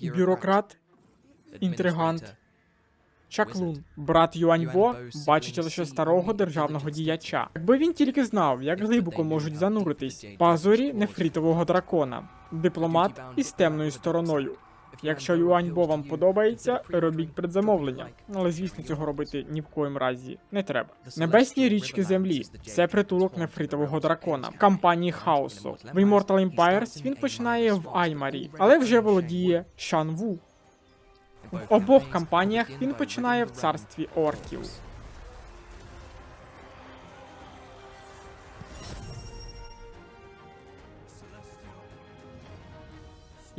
бюрократ, інтригант, чаклун. Брат Юаньбо бачить лише старого державного діяча. Якби він тільки знав, як глибоко можуть зануритись пазурі нефрітового дракона, дипломат із темною стороною. Якщо Юаньбо вам подобається, робіть предзамовлення. Але звісно, цього робити ні в коїм разі не треба. Небесні річки землі це притулок нефритового дракона в кампанії хаосу. В Immortal Empires він починає в Аймарі, але вже володіє Шанву. В обох кампаніях він починає в царстві орків.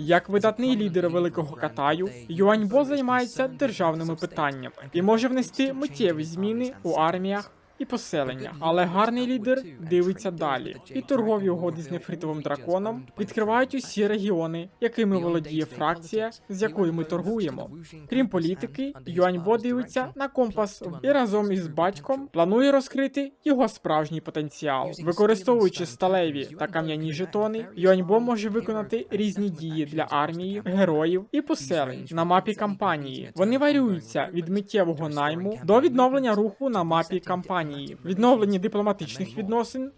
Як видатний лідер великого Катаю, Юаньбо займається державними питаннями і може внести миттєві зміни у арміях і поселеннях. Але гарний лідер дивиться далі, і торгові угоди з нефритовим драконом відкривають усі регіони, якими володіє фракція, з якою ми торгуємо. Крім політики, Юаньбо дивиться на компас і разом із батьком планує розкрити його справжній потенціал. Використовуючи сталеві та кам'яні жетони, Юаньбо може виконати різні дії для армії, героїв і поселень на мапі кампанії. Вони варюються від миттєвого найму до відновлення руху на мапі кампанії, відновлення дипломатичних відносин.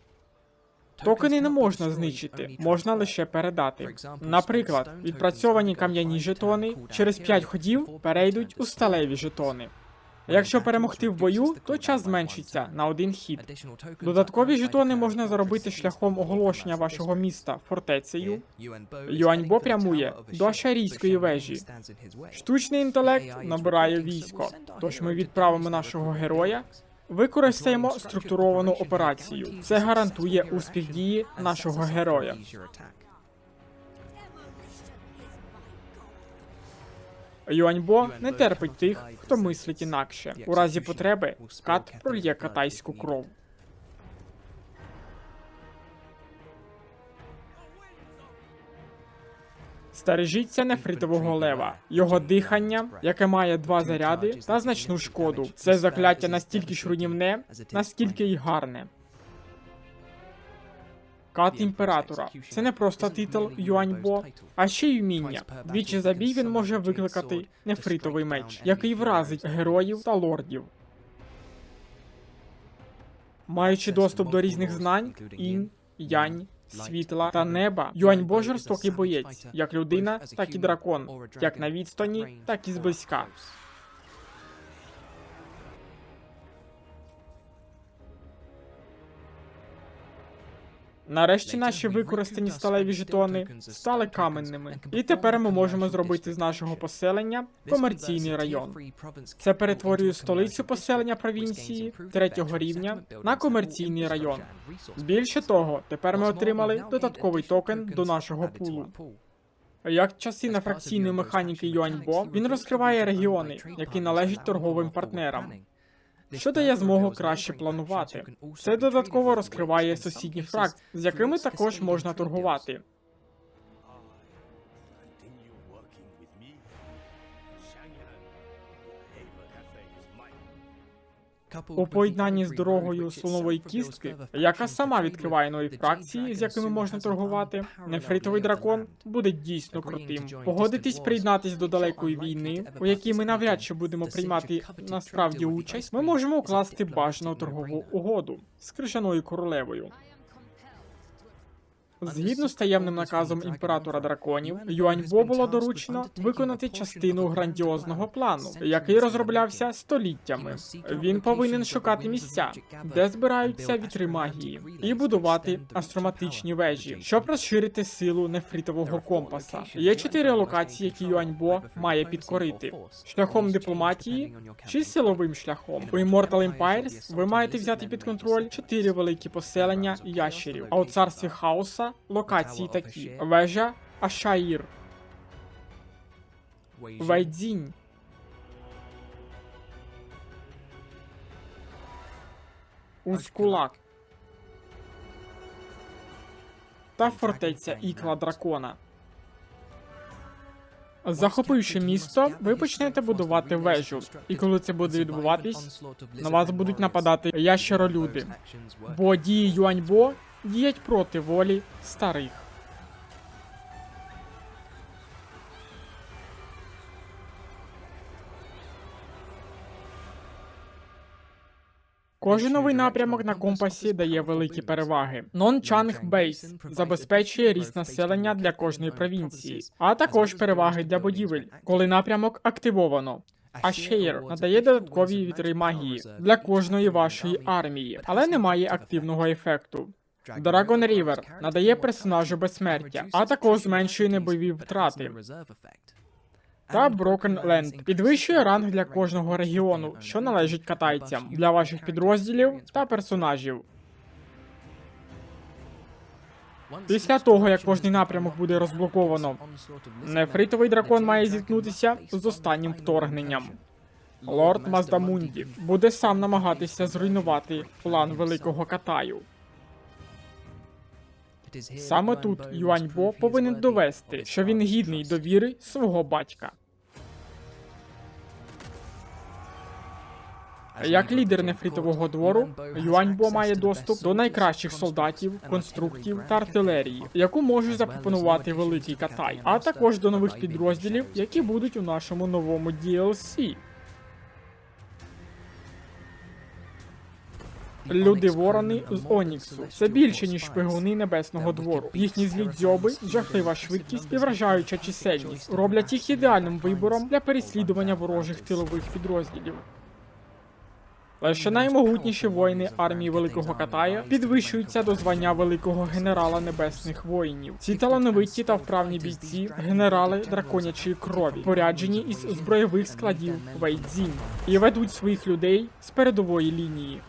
Токени не можна знищити, можна лише передати. Наприклад, відпрацьовані кам'яні жетони через 5 ходів перейдуть у сталеві жетони. Якщо перемогти в бою, то час зменшиться на один хід. Додаткові жетони можна заробити шляхом оголошення вашого міста фортецею. Юаньбо прямує до Ашарійської вежі. Штучний інтелект набирає військо, тож ми відправимо нашого героя. Використаємо структуровану операцію. Це гарантує успіх дії нашого героя. Юаньбо не терпить тих, хто мислить інакше. У разі потреби кат прольє катайську кров. Стережіться нефритового лева. Його дихання, яке має два заряди та значну шкоду. Це закляття настільки ж руйнівне, наскільки й гарне. Кат імператора. Це не просто титул Юаньбо, а ще й вміння. Двічі за бій він може викликати нефритовий меч, який вразить героїв та лордів. Маючи доступ до різних знань, інь, янь, світла та неба, Юаньбо жорстокий боєць, як людина, так і дракон, як на відстані, так і зблизька. Нарешті наші використані сталеві жетони стали каменними, і тепер ми можемо зробити з нашого поселення комерційний район. Це перетворює столицю поселення провінції третього рівня на комерційний район. Більше того, тепер ми отримали додатковий токен до нашого пулу. Як частина фракційної механіки Юаньбо, він розкриває регіони, які належать торговим партнерам. Що дає змогу краще планувати. Це додатково розкриває сусідні фракції, з якими також можна торгувати. У поєднанні з дорогою слонової кістки, яка сама відкриває нові фракції, з якими можна торгувати, нефритовий дракон буде дійсно крутим. Погодитись приєднатись до далекої війни, у якій ми навряд чи будемо приймати насправді участь. Ми можемо укласти бажану торгову угоду з крижаною королевою. Згідно з таємним наказом імператора драконів, Юаньбо було доручено виконати частину грандіозного плану, який розроблявся століттями. Він повинен шукати місця, де збираються вітри магії, і будувати астроматичні вежі, щоб розширити силу нефритового компаса. Є чотири локації, які Юаньбо має підкорити: шляхом дипломатії чи силовим шляхом. У Immortal Empires ви маєте взяти під контроль чотири великі поселення ящерів. А у царстві хаоса локації такі: вежа Ашаїр, Вайдзінь, Узкулак та фортеця Ікла Дракона. Захопивши місто, ви почнете будувати вежу, і коли це буде відбуватись, на вас будуть нападати ящеролюди, бо дії Юаньбо діять проти волі старих. Кожен новий напрямок на компасі дає великі переваги. Нончанг Бейс забезпечує ріст населення для кожної провінції, а також переваги для будівель, коли напрямок активовано. А Шеєр надає додаткові вітри магії для кожної вашої армії, але немає активного ефекту. Dragon River надає персонажу безсмертя, а також зменшує небойові втрати. Та Broken Land підвищує ранг для кожного регіону, що належить катайцям, для ваших підрозділів та персонажів. Після того, як кожний напрямок буде розблоковано, Нефритовий дракон має зіткнутися з останнім вторгненням. Лорд Маздамунді буде сам намагатися зруйнувати план великого Катаю. Саме тут Юаньбо повинен довести, що він гідний довіри свого батька. Як лідер нефритового двору, Юаньбо має доступ до найкращих солдатів, конструктів та артилерії, яку може запропонувати великий Катай, а також до нових підрозділів, які будуть у нашому новому DLC. Люди ворони з Оніксу це більше ніж шпигуни небесного двору. Їхні злі дзьоби, жахлива швидкість і вражаюча чисельність роблять їх ідеальним вибором для переслідування ворожих тилових підрозділів. Лише наймогутніші воїни армії Великого Катая підвищуються до звання великого генерала небесних воїнів. Ці талановиті та вправні бійці, генерали драконячої крові, поряджені із збройових складів Вейдзінь, і ведуть своїх людей з передової лінії.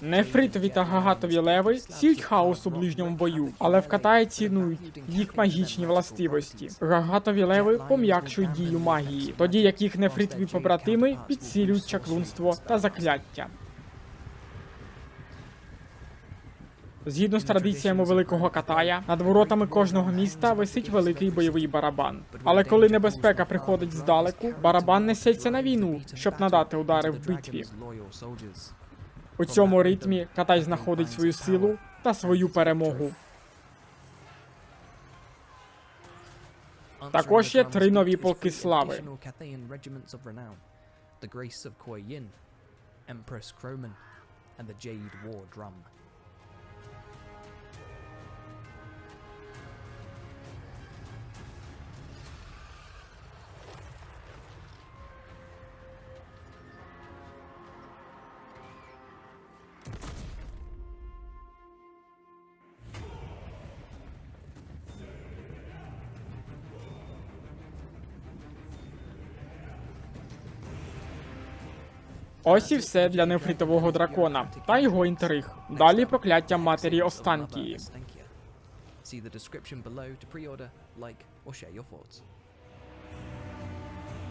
Нефритові та гагатові леви сіють хаос у ближньому бою, але в Катаї цінують їх магічні властивості. Гагатові леви пом'якшують дію магії, тоді як їх нефритові побратими підсилюють чаклунство та закляття. Згідно з традиціями великого Катая, над воротами кожного міста висить великий бойовий барабан. Але коли небезпека приходить здалеку, барабан несеться на війну, щоб надати удари в битві. У цьому ритмі Катай знаходить свою силу та свою перемогу. Також є три нові полки слави. The Grace of Kuei Yin, Empress Croman, and the Jade War Drum. Ось і все для нефритового дракона та його інтриг. Далі покляття матері Останкії. See the description below to pre-order, like, or share your thoughts.